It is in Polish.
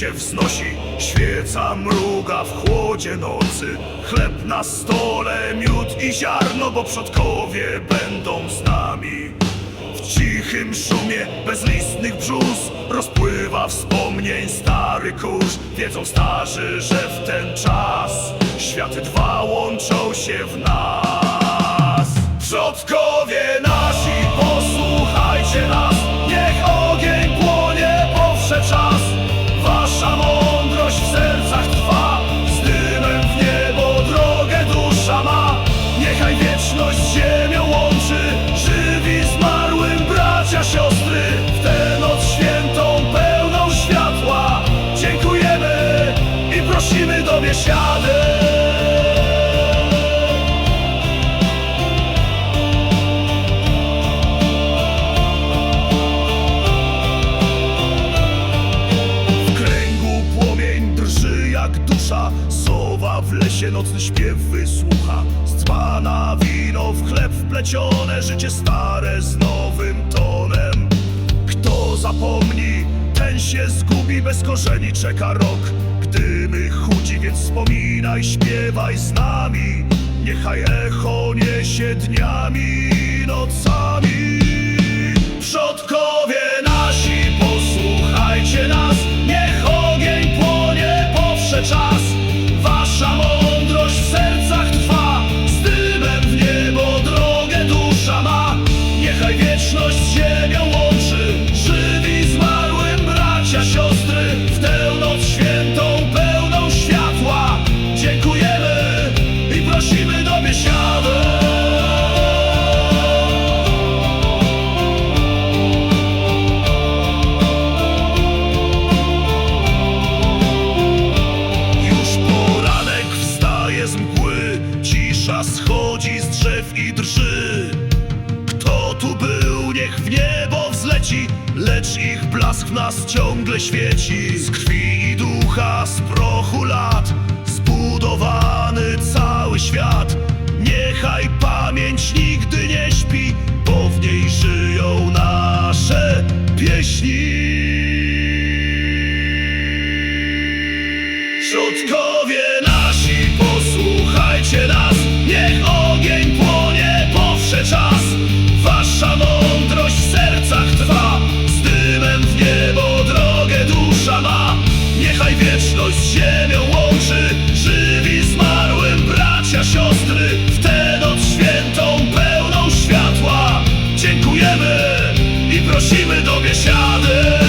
się wznosi. Świeca mruga w chłodzie nocy. Chleb na stole, miód i ziarno Bo przodkowie będą z nami. W cichym szumie bezlistnych brzus Rozpływa wspomnień stary kurz. Wiedzą starzy, że w ten czas Światy dwa łączą się w nas. Przodkowie Lesie nocny śpiew wysłucha. Z dzbana wino w chleb wplecione Życie stare z nowym tonem. Kto zapomni, ten się zgubi Bez korzeni czeka rok. Gdy my chudzi, więc wspominaj, śpiewaj z nami. Niechaj echo niesie dniami i nocami wstaje z mgły. Cisza schodzi z drzew i drży. Kto tu był, niech w niebo wzleci Lecz ich blask w nas ciągle świeci. Z krwi i ducha, z prochu lat Zbudowany cały świat. Niechaj pamięć nigdy nie śpi Bo w niej żyją prosimy do biesiady